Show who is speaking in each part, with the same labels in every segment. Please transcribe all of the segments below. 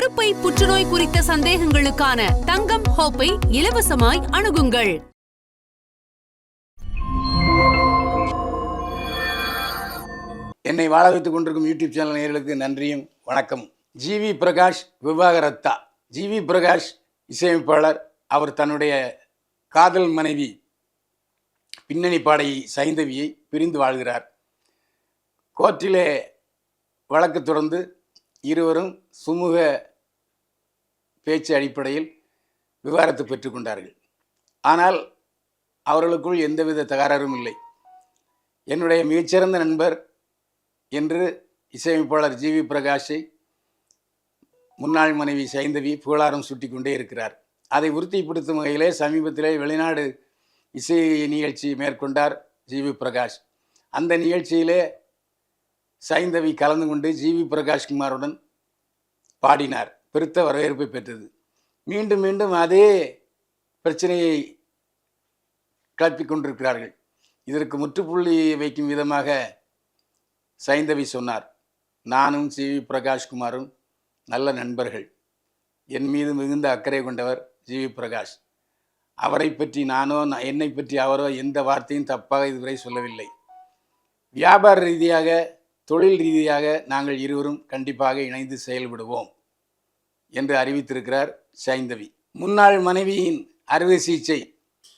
Speaker 1: கருப்பை புற்றுநோய் குறித்த சந்தேகங்களுக்கான தங்கம் ஹோப்பை இலவசமாய் அணுகுங்கள்.
Speaker 2: என்னை வாழ வைத்துக் கொண்டிருக்கும் யூடியூப் சேனல் நேர்களுக்கு நன்றியும் வணக்கம் ஜிவி பிரகாஷ் விவாகரத்தா. ஜிவி பிரகாஷ் இசையமைப்பாளர் அவர் தன்னுடைய காதல் மனைவி பின்னணி பாடகி சைந்தவியை பிரிந்து வாழ்கிறார். கோர்ட்டிலே வழக்கு தொடர்ந்து இருவரும் சுமூக பேச்சு அடிப்படையில் விவாதத்தை பெற்றுக்கொண்டார்கள் ஆனால் அவர்களுக்குள் எந்தவித தகராறும் இல்லை. என்னுடைய மிகச்சிறந்த நண்பர் என்று இசையமைப்பாளர் ஜி வி பிரகாஷை முன்னாள் மனைவி சைந்தவி புகழாரம் சூட்டிக்கொண்டே இருக்கிறார். அதை உறுதிப்படுத்தும் வகையிலே சமீபத்திலே வெளிநாடு இசை நிகழ்ச்சி மேற்கொண்டார் ஜி வி பிரகாஷ். அந்த நிகழ்ச்சியிலே சைந்தவி கலந்து கொண்டு ஜி வி பிரகாஷ்குமாருடன் பாடினார். பெருத்த வரவேற்பை பெற்றது. மீண்டும் மீண்டும் அதே பிரச்சனையை கிளப்பிக் கொண்டிருக்கிறார்கள் இதற்கு முற்றுப்புள்ளி வைக்கும் விதமாக சைந்தவி சொன்னார். நானும் சி. வி. பிரகாஷ்குமாரும் நல்ல நண்பர்கள். என் மீது மிகுந்த அக்கறை கொண்டவர் ஜி வி. பிரகாஷ். அவரை பற்றி நானோ நான் என்னை பற்றி அவரோ எந்த வார்த்தையும் தப்பாக இதுவரை சொல்லவில்லை. வியாபார ரீதியாக தொழில் ரீதியாக நாங்கள் இருவரும் கண்டிப்பாக இணைந்து செயல்படுவோம். என்று அறிவித்திருக்கிறார் சைந்தவி. முன்னாள் மனைவியின் அறுவை சிகிச்சை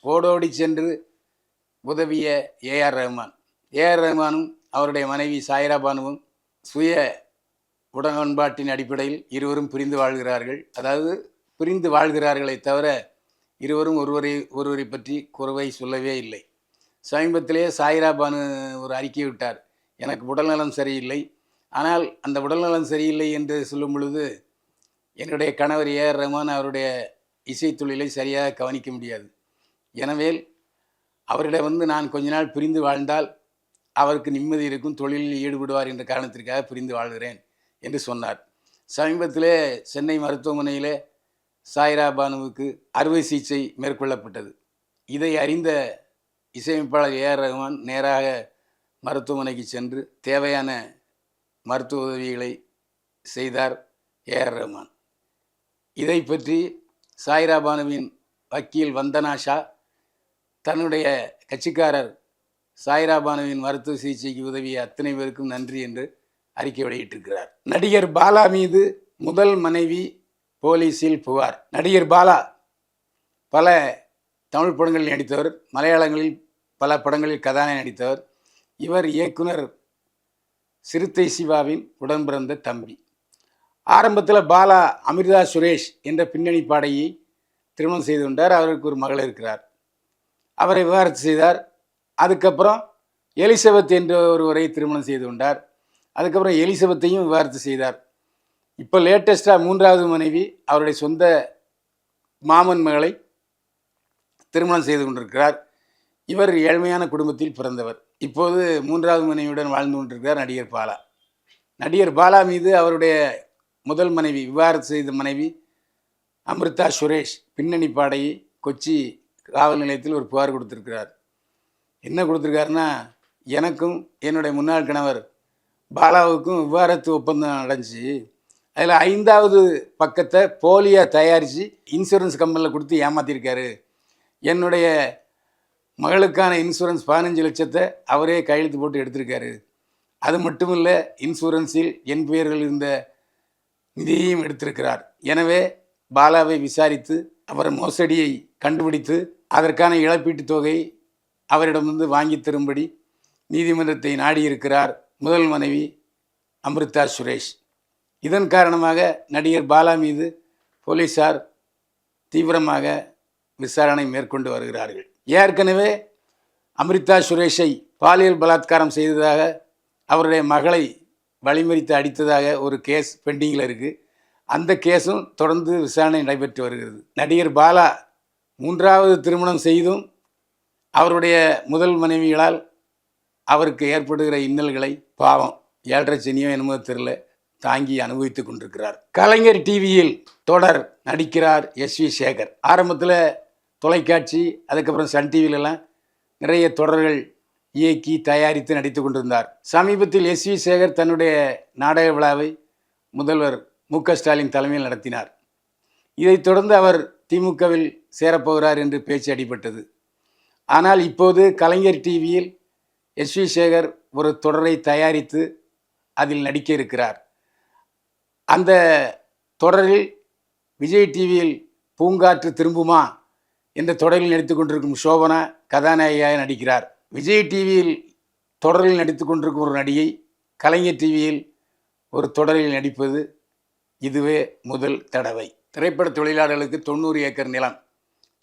Speaker 2: ஓடோடி சென்று உதவிய ஏஆர் ரஹ்மான் ஏஆர் ரஹ்மானும் அவருடைய மனைவி சாயிரா பானுவும் சுய உடன்பாட்டின் அடிப்படையில் இருவரும் பிரிந்து வாழ்கிறார்கள். அதாவது பிரிந்து வாழ்கிறார்களே தவிர இருவரும் ஒருவரை ஒருவரை பற்றி குறவை சொல்லவே இல்லை. சமீபத்திலே சாயிரா பானு ஒரு அறிக்கை விட்டார். எனக்கு உடல்நலம் சரியில்லை. ஆனால் அந்த உடல்நலம் சரியில்லை என்று சொல்லும் பொழுது என்னுடைய கணவர் ஏஆர் ரஹ்மான் அவருடைய இசைத்தொழிலை சரியாக கவனிக்க முடியாது. எனவே அவரிடம் வந்து நான் கொஞ்ச நாள் பிரிந்து வாழ்ந்தால் அவருக்கு நிம்மதி இருக்கும் தொழிலில் ஈடுபடுவார் என்ற காரணத்திற்காக பிரிந்து வாழ்கிறேன் என்று சொன்னார். சமீபத்திலே சென்னை மருத்துவமனையிலே சாய்ரா பானுவுக்கு அறுவை சிகிச்சை மேற்கொள்ளப்பட்டது. இதை அறிந்த இசையமைப்பாளர் ஏஆர் ரஹ்மான் நேராக மருத்துவமனைக்கு சென்று தேவையான மருத்துவ உதவிகளை செய்தார் ஏஆர் ரஹ்மான். இதை பற்றி சாய்ரா பானுவின் வக்கீல் வந்தனா ஷா தன்னுடைய கட்சிக்காரர் சாய்ரா பானுவின் மருத்துவ சிகிச்சைக்கு உதவிய அத்தனை பேருக்கும் நன்றி என்று அறிக்கை வெளியிட்டிருக்கிறார். நடிகர் பாலா மீது முதல் மனைவி போலீஸில் புகார். நடிகர் பாலா பல தமிழ் படங்களில் நடித்தவர் மலையாளங்களில் பல படங்களில் கதாநாயகன் நடித்தவர். இவர் இயக்குனர் சிறுத்தை சிவாவின் உடன்பிறந்த தம்பி. ஆரம்பத்தில் பாலா அமிர்தா சுரேஷ் என்ற பின்னணி பாடையை திருமணம் செய்து கொண்டார். அவருக்கு ஒரு மகள் இருக்கிறார். அவரை விவாகரத்து செய்தார். அதுக்கப்புறம் எலிசபெத் என்ற ஒருவரை திருமணம் செய்து கொண்டார். அதுக்கப்புறம் எலிசபெத்தையும் விவாகரத்து செய்தார். இப்போ லேட்டஸ்ட்டாக மூன்றாவது மனைவி அவருடைய சொந்த மாமன் மகளை திருமணம் செய்து கொண்டிருக்கிறார். இவர் ஏழ்மையான குடும்பத்தில் பிறந்தவர். இப்போது மூன்றாவது மனைவியுடன் வாழ்ந்து கொண்டிருக்கிறார் நடிகர் பாலா. நடிகர் பாலா மீது அவருடைய முதல் மனைவி விவாகரத்து செய்த மனைவி அமிர்தா சுரேஷ் பின்னணி பாடகி கொச்சி காவல் நிலையத்தில் ஒரு புகார் கொடுத்துருக்கிறார். என்ன கொடுத்துருக்காருன்னா எனக்கும் என்னுடைய முன்னாள் கணவர் பாலாவுக்கும் விவாகரத்து ஒப்பந்தம் நடந்துச்சு அதில் ஐந்தாவது பக்கத்தை போலியாக தயாரித்து இன்சூரன்ஸ் கம்பெனியில் கொடுத்து ஏமாற்றிருக்காரு என்னுடைய மகளுக்கான இன்சூரன்ஸ் பதினஞ்சு லட்சத்தை அவரே கையெழுத்து போட்டு எடுத்திருக்காரு. அது மட்டும் இல்லை இன்சூரன்ஸில் என் பெயர்கள் இருந்த நிதியையும் எடுத்திருக்கிறார். எனவே பாலாவை விசாரித்து அவர் மோசடியை கண்டுபிடித்து அதற்கான இழப்பீட்டுத் தொகை அவரிடமிருந்து வாங்கி தரும்படி நீதிமன்றத்தை நாடியிருக்கிறார் முதல் மனைவி அமிர்தா சுரேஷ். இதன் காரணமாக நடிகர் பாலா மீது போலீசார் தீவிரமாக விசாரணை மேற்கொண்டு வருகிறார்கள். ஏற்கனவே அமிர்தா சுரேஷை பாலியல் பலாத்காரம் செய்ததாக அவருடைய மகளை வழிமறித்து அடித்ததாக ஒரு கேஸ் பெண்டிங்கில் இருக்குது அந்த கேஸும் தொடர்ந்து விசாரணை நடைபெற்று வருகிறது. நடிகர் பாலா மூன்றாவது திருமணம் செய்தும் அவருடைய முதல் மனைவிகளால் அவருக்கு ஏற்படுகிற இன்னல்களை பாவம் ஏழரை சனியோ என்னமோ தெரில தாங்கி அனுபவித்துக் கொண்டிருக்கிறார். கலைஞர் டிவியில் தொடர் நடிக்கிறார் எஸ் வி சேகர். ஆரம்பத்தில் தொலைக்காட்சி அதுக்கப்புறம் சன் டிவிலெலாம் நிறைய தொடர்கள் இயக்கி தயாரித்து நடித்து கொண்டிருந்தார். சமீபத்தில் எஸ். வி. சேகர் தன்னுடைய நாடக விழாவை முதல்வர் மு. க. ஸ்டாலின் தலைமையில் நடத்தினார். இதைத் தொடர்ந்து அவர் திமுகவில் சேரப்போகிறார் என்று பேச்சு அடிபட்டது. ஆனால் இப்போது கலைஞர் டிவியில் எஸ். வி. சேகர் ஒரு தொடரை தயாரித்து அதில் நடிக்க இருக்கிறார். அந்த தொடரில் விஜய் டிவியில் பூங்காற்று திரும்புமா என்ற தொடரில் நடித்து கொண்டிருக்கும் சோபனா கதாநாயகியாக நடிக்கிறார். விஜய் டிவியில் தொடரில் நடித்து கொண்டிருக்கும் ஒரு நடிகை கலைஞர் டிவியில் ஒரு தொடரில் நடிப்பது இதுவே முதல் தடவை. திரைப்பட தொழிலாளர்களுக்கு தொண்ணூறு ஏக்கர் நிலம்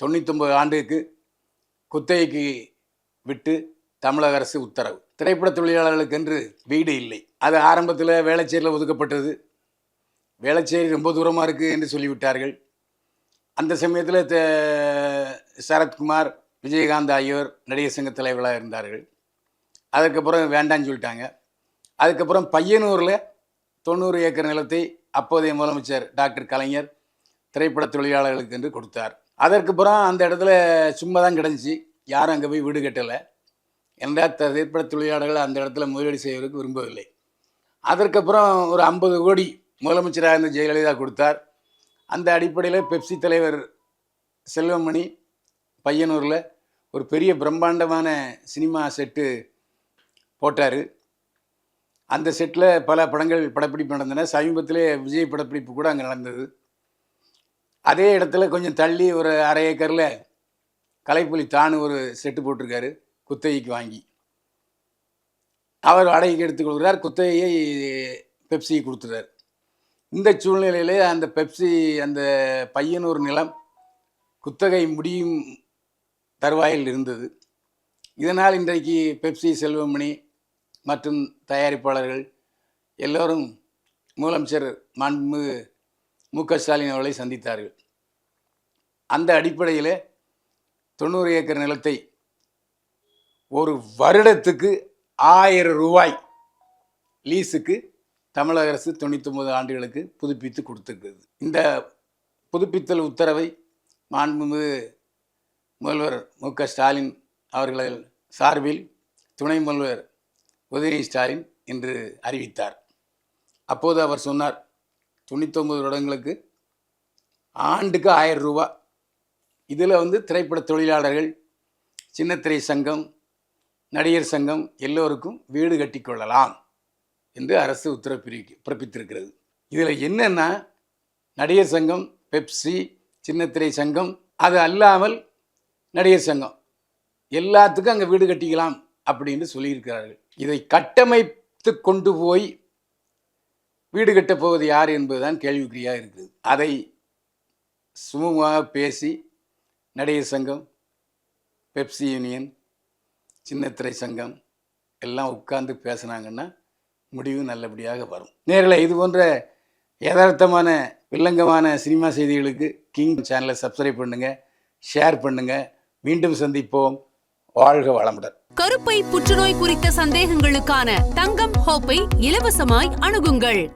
Speaker 2: தொண்ணூத்தொம்பது ஆண்டுக்கு குத்தகைக்கு விட்டு தமிழக அரசு உத்தரவு. திரைப்பட தொழிலாளர்களுக்கு என்று வீடு இல்லை. அது ஆரம்பத்தில் வேளச்சேரியில் ஒதுக்கப்பட்டது. வேளச்சேரி ரொம்ப தூரமாக இருக்குது என்று சொல்லிவிட்டார்கள். அந்த சமயத்தில் சரத்குமார் விஜயகாந்த் ஆகியோர் நடிகர் சங்க தலைவர்களாக இருந்தார்கள். அதுக்கப்புறம் வேண்டான்னு சொல்லிட்டாங்க. அதுக்கப்புறம் பையனூரில் தொண்ணூறு ஏக்கர் நிலத்தை அப்போதைய முதலமைச்சர் டாக்டர் கலைஞர் திரைப்பட தொழிலாளர்களுக்கு என்று கொடுத்தார். அதற்கப்புறம் அந்த இடத்துல சும்மா தான் கிடந்துச்சு. யாரும் அங்கே போய் வீடு கட்டலை. என்றால் திரைப்பட தொழிலாளர்கள் அந்த இடத்துல முதலீடு செய்வதற்கு விரும்பவில்லை. அதற்கப்புறம் ஒரு ஐம்பது கோடி முதலமைச்சராக இருந்த ஜெயலலிதா கொடுத்தார். அந்த அடிப்படையில் பெப்சி தலைவர் செல்வமணி பையனூரில் ஒரு பெரிய பிரம்மாண்டமான சினிமா செட்டு போட்டார். அந்த செட்டில் பல படங்கள் படப்பிடிப்பு நடந்தன. சமீபத்திலே விஜய் படப்பிடிப்பு கூட அங்கே நடந்தது. அதே இடத்துல கொஞ்சம் தள்ளி ஒரு அரை ஏக்கரில் கலைப்புலி தானு ஒரு செட்டு போட்டிருக்காரு குத்தகைக்கு வாங்கி. அவர் வாடகைக்கு எடுத்துக்கொள்கிறார் குத்தகையை பெப்சியை கொடுத்துறார். இந்த சூழ்நிலையிலே அந்த பெப்சி அந்த பையனூர் நிலம் குத்தகை முடியும் தருவாயில் இருந்தது. இதனால் இன்றைக்கு பெப்சி செல்வமணி மற்றும் தயாரிப்பாளர்கள் எல்லோரும் முதலமைச்சர் மாண்புமிகு மு க ஸ்டாலின் அவர்களை சந்தித்தார்கள். அந்த அடிப்படையில் தொண்ணூறு ஏக்கர் நிலத்தை ஒரு வருடத்துக்கு ஆயிரம் ரூபாய் லீஸுக்கு தமிழக அரசு தொண்ணூத்தொம்பது ஆண்டுகளுக்கு புதுப்பித்து கொடுத்துருக்குது இந்த புதுப்பித்தல் உத்தரவை மாண்புமிகு முதல்வர் மு க ஸ்டாலின் அவர்கள் சார்பில் துணை முதல்வர் உதயநிதி ஸ்டாலின் இன்று அறிவித்தார். அப்போது அவர் சொன்னார் தொண்ணூத்தொம்பது வருடங்களுக்கு ஆண்டுக்கு ஆயிரம் ரூபா. இதில் வந்து திரைப்பட தொழிலாளர்கள் சின்னத்திரை சங்கம் நடிகர் சங்கம் எல்லோருக்கும் வீடு கட்டிக்கொள்ளலாம் என்று அரசு உத்தரவு பிறப்பித்திருக்கிறது. இதில் என்னென்னா நடிகர் சங்கம் பெப்சி சின்னத்திரை சங்கம் அது அல்லாமல் நடிகர் சங்கம். எல்லாத்துக்கும் அங்கே வீடு கட்டிக்கலாம் அப்படின்னு சொல்லியிருக்கிறார்கள். இதை கட்டமைத்து கொண்டு போய் வீடு கட்டப் போவது யார் என்பதுதான் கேள்விக்குறியாக இருக்குது. அதை சுமூகமாக பேசி நடிகர் சங்கம் பெப்சி யூனியன் சின்னத்திரை சங்கம் எல்லாம் உட்கார்ந்து பேசுனாங்கன்னா முடிவு நல்லபடியாக வரும். நேரில் இது போன்ற யதார்த்தமான வில்லங்கமான சினிமா செய்திகளுக்கு கிங் சேனலை சப்ஸ்கிரைப் பண்ணுங்கள் ஷேர் பண்ணுங்கள் மீண்டும் சந்திப்போம். வாழ்க வளமுடன்.
Speaker 1: கருப்பை புற்றுநோய் குறித்த சந்தேகங்களுக்கான தங்கம் ஹோப்பை இலவசமாய் அணுகுங்கள்.